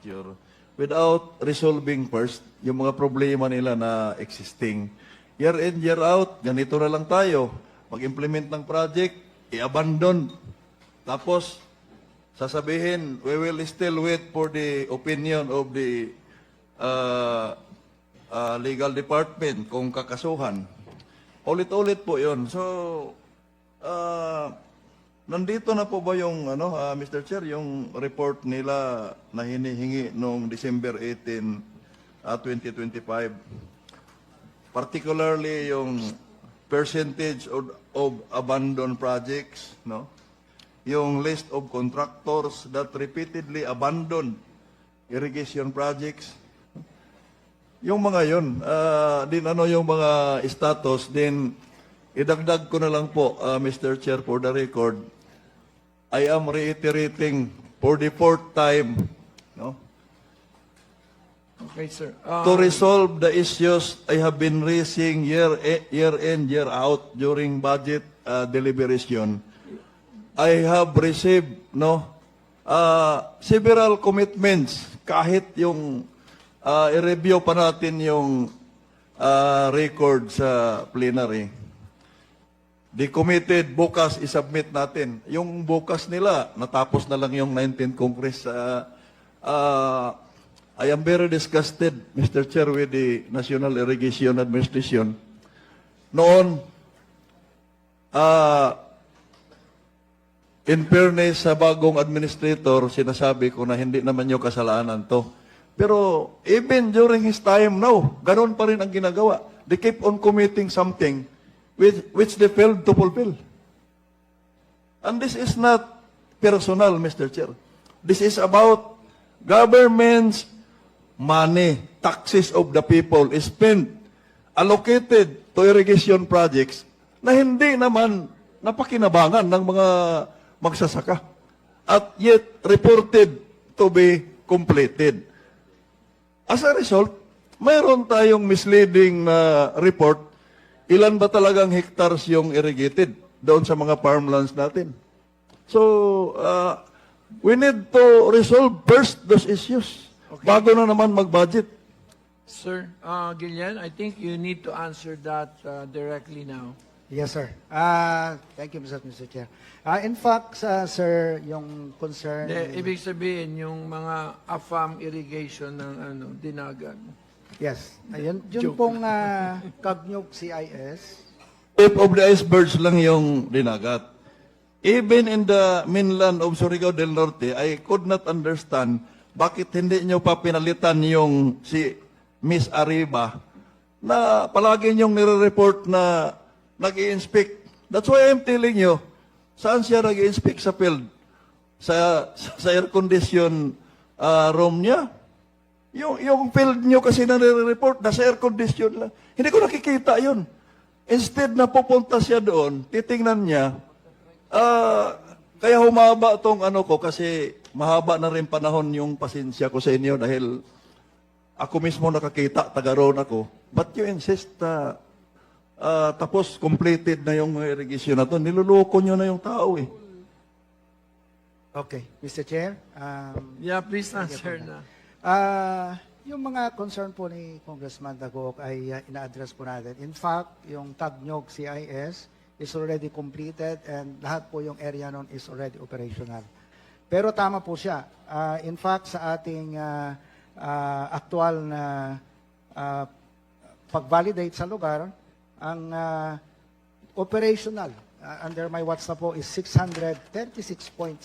infrastructure without resolving first yung mga problema nila na existing. Year in, year out, ganito na lang tayo. Mag-implement ng project, i-abandon. Tapos, sasabihin, we will still wait for the opinion of the uh, uh, legal department kung kakasuhan. Ulit-ulit po yon. So, uh, nandito na po ba yung, ano, uh, Mr. Chair, yung report nila na hinihingi noong December 18, uh, 2025? Particularly yung percentage of, of abandoned projects, no? Yung list of contractors that repeatedly abandoned irrigation projects. Yung mga yun, ah, din ano yung mga status, din idagdag ko na lang po, ah, Mr. Chair, for the record, I am reiterating for the fourth time, no? Okay, sir. to Uh, resolve the issues I have been raising year year in year out during budget uh, deliberation. I have received no uh, several commitments kahit yung uh, i-review pa natin yung uh, record sa plenary. They committed, bukas isubmit natin. Yung bukas nila, natapos na lang yung 19th Congress. Uh, uh, I am very disgusted, Mr. Chair, with the National Irrigation Administration. Noon, uh, in fairness sa bagong administrator, sinasabi ko na hindi naman yung kasalanan to. Pero even during his time now, ganun pa rin ang ginagawa. They keep on committing something which, which they failed to fulfill. And this is not personal, Mr. Chair. This is about government's money, taxes of the people is spent, allocated to irrigation projects na hindi naman napakinabangan ng mga magsasaka. At yet reported to be completed. As a result, mayroon tayong misleading na report. Ilan ba talagang hectares yung irrigated doon sa mga farmlands natin? So, uh, we need to resolve first those issues bago na naman mag-budget. Sir, uh, Gillian, I think you need to answer that uh, directly now. Yes, sir. Uh, thank you, Mr. Mr. Chair. Uh, in fact, uh, sir, yung concern... De, ibig sabihin, yung mga AFAM irrigation ng ano, dinagan. Yes. Ayun, yun pong uh, Kagnyog CIS. Tip of the icebergs lang yung dinagat. Even in the mainland of Surigao del Norte, I could not understand bakit hindi nyo pa pinalitan yung si Miss Arriba na palagi nyong nire-report na nag inspect That's why I'm telling you, saan siya nag inspect sa field? Sa, sa air condition ah, room niya? Yung, yung field nyo kasi na nire-report, nasa air condition lang. Hindi ko nakikita yun. Instead na pupunta siya doon, titingnan niya, ah, kaya humaba tong ano ko kasi mahaba na rin panahon yung pasensya ko sa inyo dahil ako mismo nakakita, taga roon ako. But you insist na ah, tapos completed na yung irrigation na to. Niluloko nyo na yung tao eh. Okay, Mr. Chair. Um, Yeah, please answer na. Uh, yung mga concern po ni Congressman Dagok ay uh, ina-address po natin. In fact, yung Tagnyog CIS is already completed and lahat po yung area nun is already operational. Pero tama po siya. Uh, in fact, sa ating uh, uh, aktual na uh, pag-validate sa lugar, ang uh, operational uh, under my watch na po is 636.67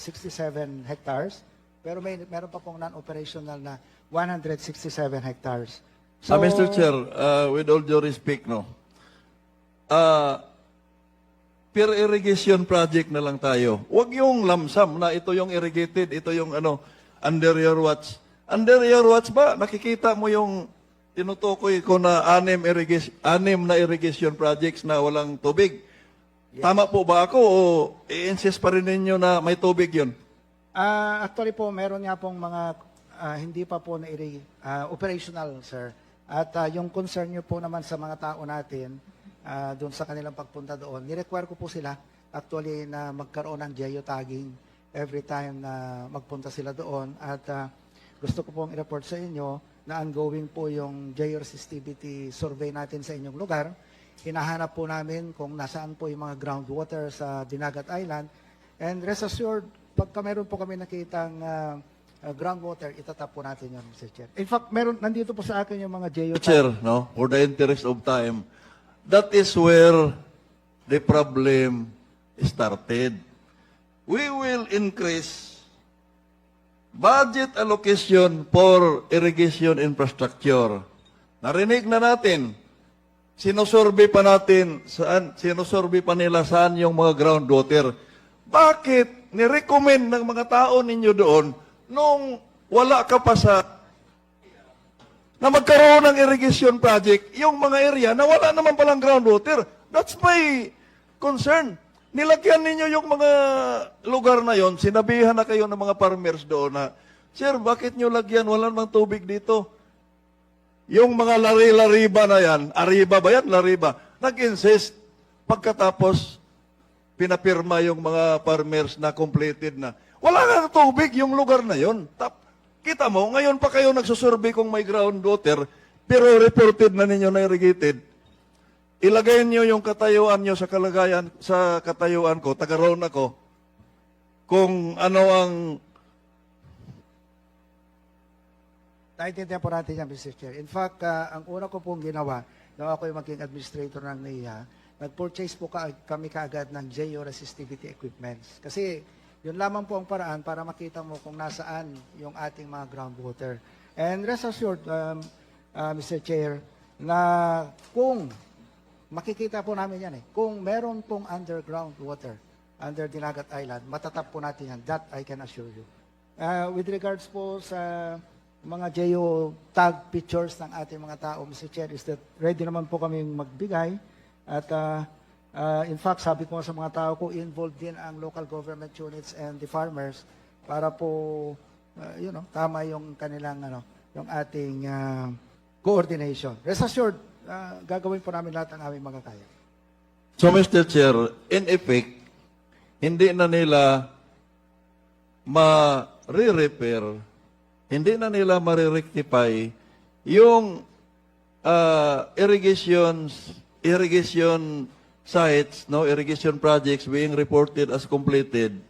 hectares. Pero may meron pa pong non-operational na 167 hectares. Ah, Mr. Chair, uh, with all due respect, no. Uh, per irrigation project na lang tayo. Huwag yung lamsam na ito yung irrigated, ito yung ano, under your watch. Under your watch ba, nakikita mo yung tinutukoy ko na anim, irrigation, anim na irrigation projects na walang tubig. Tama po ba ako o i-insist pa rin ninyo na may tubig yun? Ah, actually po, meron nga pong mga ah, hindi pa po na operational, sir. At ah, yung concern nyo po naman sa mga tao natin, ah, doon sa kanilang pagpunta doon, nirequire ko po sila actually na magkaroon ng geotagging every time na magpunta sila doon. At ah, gusto ko pong i-report sa inyo na ongoing po yung georesistivity survey natin sa inyong lugar. Hinahanap po namin kung nasaan po yung mga groundwater sa Dinagat Island. And rest assured, pagka meron po kami nakitang ah, ah, groundwater, itatap po natin yun, Mr. Chair. In fact, meron, nandito po sa akin yung mga geo... Chair, no, for the interest of time, that is where the problem started. We will increase budget allocation for irrigation infrastructure. Narinig na natin, sinusurvey pa natin, saan, sinusurvey pa nila saan yung mga groundwater. Bakit nirecommend ng mga tao ninyo doon nung wala ka pa sa na magkaroon ng irrigation project, yung mga area na wala naman palang groundwater. That's my concern. Nilagyan ninyo yung mga lugar na yon, sinabihan na kayo ng mga farmers doon na, Sir, bakit nyo lagyan? Wala namang tubig dito. Yung mga lari-lariba na yan, ariba ba yan? Lariba. Nag-insist. Pagkatapos, pinapirma yung mga farmers na completed na. Wala nga tubig yung lugar na yon. Tap, kita mo, ngayon pa kayo nagsusurvey kung may groundwater, pero reported na ninyo na irrigated. Ilagay niyo yung katayuan niyo sa kalagayan, sa katayuan ko, taga roon ako, kung ano ang Naintindihan po natin yan, Mr. Chair. In fact, ah, ang una ko pong ginawa, nung ako yung maging administrator ng NIA, nag-purchase po ka, kami kaagad ng georesistivity equipments. Kasi yun lamang po ang paraan para makita mo kung nasaan yung ating mga groundwater. And rest assured, um, ah, Mr. Chair, na kung makikita po namin yan eh, kung meron pong underground water under Dinagat Island, matatap po natin yan. That I can assure you. Uh, with regards po sa mga geo tag pictures ng ating mga tao, Mr. Chair, is that ready naman po kami magbigay. At uh, uh, in fact, sabi ko sa mga tao ko, involved din ang local government units and the farmers para po, uh, you know, tama yung kanilang, ano, yung ating uh, coordination. Rest assured, uh, gagawin po namin lahat ng aming magkakaya. So, Mr. Chair, in effect, hindi na nila ma-re-repair, hindi na nila ma-rectify yung uh, irrigation, irrigation sites, no, irrigation projects being reported as completed,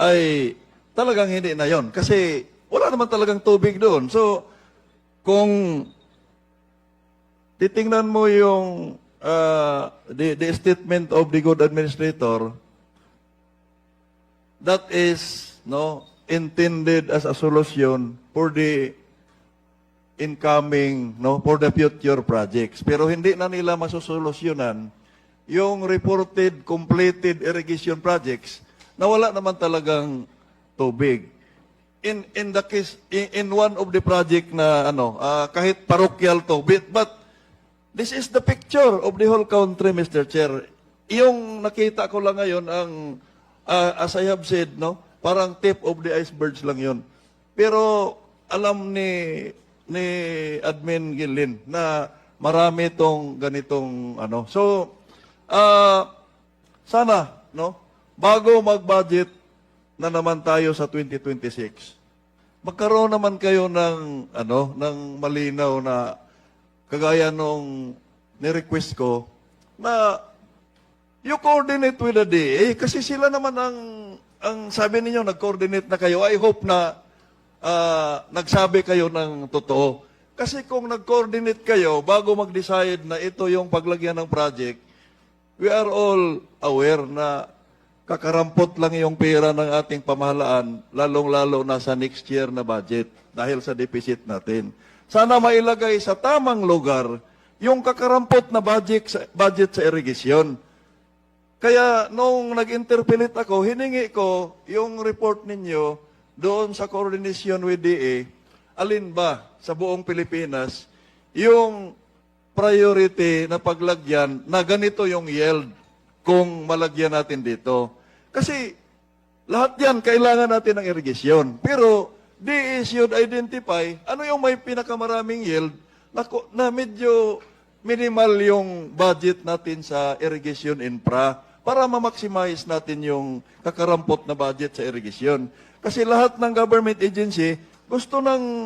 ay talagang hindi na yon Kasi wala naman talagang tubig doon. So, kung titingnan mo yung uh, the, the statement of the good administrator, that is no intended as a solution for the incoming no for the future projects. Pero hindi na nila masosolusyonan yung reported completed irrigation projects na wala naman talagang tubig. In in the case in, in one of the project na ano ah, kahit parochial to but, but this is the picture of the whole country Mr. Chair. Yung nakita ko lang ngayon ang ah, as I have said no parang tip of the icebergs lang yon pero alam ni ni Admin Gilin na marami tong ganitong ano. So ah sana no bago mag-budget na naman tayo sa 2026 magkaroon naman kayo ng ano ng malinaw na kagaya nung ni-request ko na you coordinate with the DA kasi sila naman ang ang sabi ninyo nag-coordinate na kayo. I hope na ah, nagsabi kayo ng totoo kasi kung nag-coordinate kayo bago mag-decide na ito yung paglagyan ng project we are all aware na kakarampot lang yung pera ng ating pamahalaan, lalong-lalo na sa next year na budget dahil sa deficit natin. Sana mailagay sa tamang lugar yung kakarampot na budget sa, budget sa irrigation. Kaya nung nag-interpellate ako, hiningi ko yung report ninyo doon sa coordination with DA, alin ba sa buong Pilipinas yung priority na paglagyan na ganito yung yield kung malagyan natin dito. Kasi lahat yan kailangan natin ng irrigation. Pero DA should identify ano yung may pinakamaraming yield na, na medyo minimal yung budget natin sa irrigation infra para ma-maximize natin yung kakarampot na budget sa irrigation. Kasi lahat ng government agency gusto ng